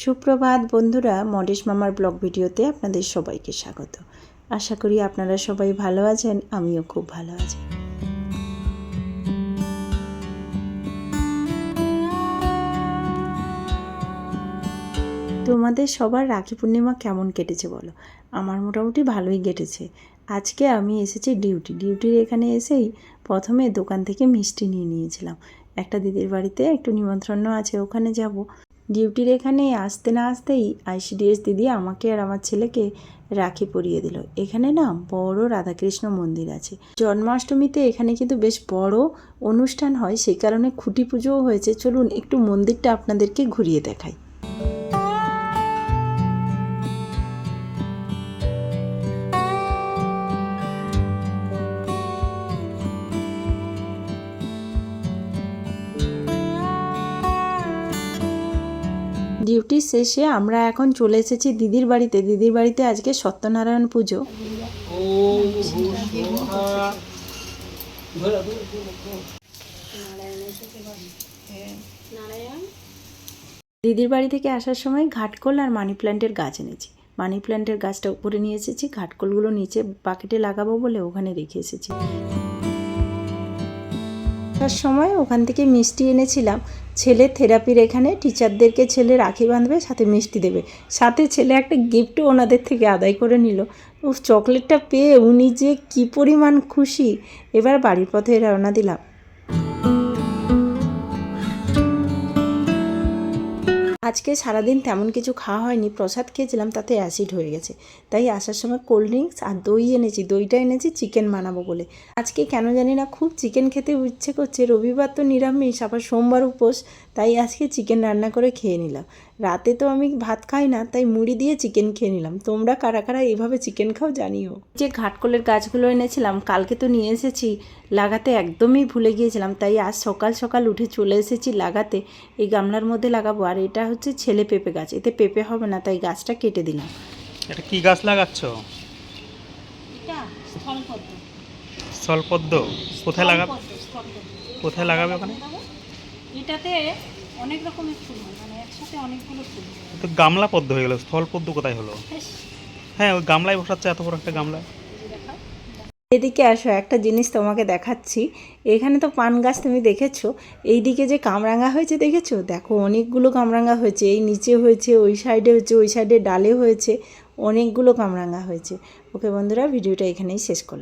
সুপ্রভাত বন্ধুরা, মডেশ মামার ব্লগ ভিডিওতে আপনাদের সবাইকে স্বাগত। আশা করি আপনারা সবাই ভালো আছেন, আমিও খুব ভালো আছি। তোমাদের সবার রাখি পূর্ণিমা কেমন কেটেছে বলো? আমার মোটামুটি ভালোই কেটেছে। আজকে আমি এসেছি ডিউটি। ডিউটির এখানে এসেই প্রথমে দোকান থেকে মিষ্টি নিয়ে নিয়েছিলাম। একটা দিদির বাড়িতে একটু নিমন্ত্রণ আছে, ওখানে যাব। ডিউটির এখানে আসতে না আসতেই আইসিডিএস দিদি আমাকে আর আমার ছেলেকে রাখি পরিয়ে দিল। এখানে না বড় রাধাকৃষ্ণ মন্দির আছে। জন্মাষ্টমীতে এখানে কিন্তু বেশ বড় অনুষ্ঠান হয়, সেই কারণে খুঁটি পুজোও হয়েছে। চলুন একটু মন্দিরটা আপনাদেরকে ঘুরিয়ে দেখাই। ডিউটি শেষে আমরা এখন চলে এসেছি দিদির বাড়িতে। দিদির বাড়িতে আজকে সত্যনারায়ণ পুজো। দিদির বাড়ি থেকে আসার সময় ঘাটকোল আর মানি প্ল্যান্টের গাছ এনেছি। মানি প্ল্যান্টের গাছটা উপরে নিয়ে এসেছি। ঘাটকোলগুলো নিচে বাকেটে লাগাবো বলে ওখানে রেখে এসেছি। আসার সময় ওখান থেকে মিষ্টি এনেছিলাম। ছেলে থেরাপির এখানে, টিচারদেরকে ছেলে রাখি বাঁধবে, সাথে মিষ্টি দেবে। সাথে ছেলে একটা গিফটও ওনাদের থেকে আদায় করে নিল। ও চকলেটটা পেয়ে উনি যে কী পরিমাণ খুশি। এবার বাড়ির পথে রওনা দিলাম। আজকে সারাদিন তেমন কিছু খাওয়া হয়নি, প্রসাদ খেয়েছিলাম, তাতে অ্যাসিড হয়ে গেছে। তাই আসার সময় কোল্ড ড্রিঙ্কস আর দই এনেছি, দইটা এনেছি চিকেন বানাবো বলে। আজকে কেন জানি না, খুব চিকেন খেতে ইচ্ছে করছে, রবিবার তো নিরামিষ, আবার সোমবার উপোস, তাই আজকে চিকেন রান্না করে খেয়ে নিলাম। রাতে তো আমি ভাত খাই না তাই মুড়ি দিয়ে চিকেন খেয়ে নিলাম। তোমরা কারা কারা এইভাবে চিকেন খাও জানিও। যে ঘাটকলের গাছগুলো এনেছিলাম কালকে তো নিয়ে এসেছি লাগাতে একদমই ভুলে গিয়েছিলাম তাই আজ সকাল সকাল উঠে চলে এসেছি লাগাতে। এই গামলার মধ্যে লাগাবো আর এটা হচ্ছে ছেলে পেঁপে গাছ এতে পেঁপে হবে না তাই গাছটা কেটে দিলাম। এটা কি গাছ লাগাচ্ছ? এটা স্থলপদ্ম। স্থলপদ্ম? কোথায় লাগাবে কোথায় লাগাবে ওখানে? এটাতে অনেক রকমের ফুল একসাথে অনেকগুলো ফুল। তো গামলা পদ্ম হয়ে গেল স্থলপদ্ম কোথায় হলো? হ্যাঁ ওই গামলায় বসাচ্ছে এত বড় একটা গামলা। এদিকে আসো একটা জিনিস তোমাকে দেখাচ্ছি। এখানে তো পান গাছ তুমি দেখেছ। এইদিকে যে কামরাঙা হয়েছে দেখেছ? দেখো অনেকগুলো কামরাঙা হয়েছে। এই নিচে হয়েছে ওই সাইডে হয়েছে ওই সাইডে ডালে হয়েছে অনেকগুলো কামরাঙা হয়েছে। ওকে বন্ধুরা ভিডিওটা এখানেই শেষ করলাম।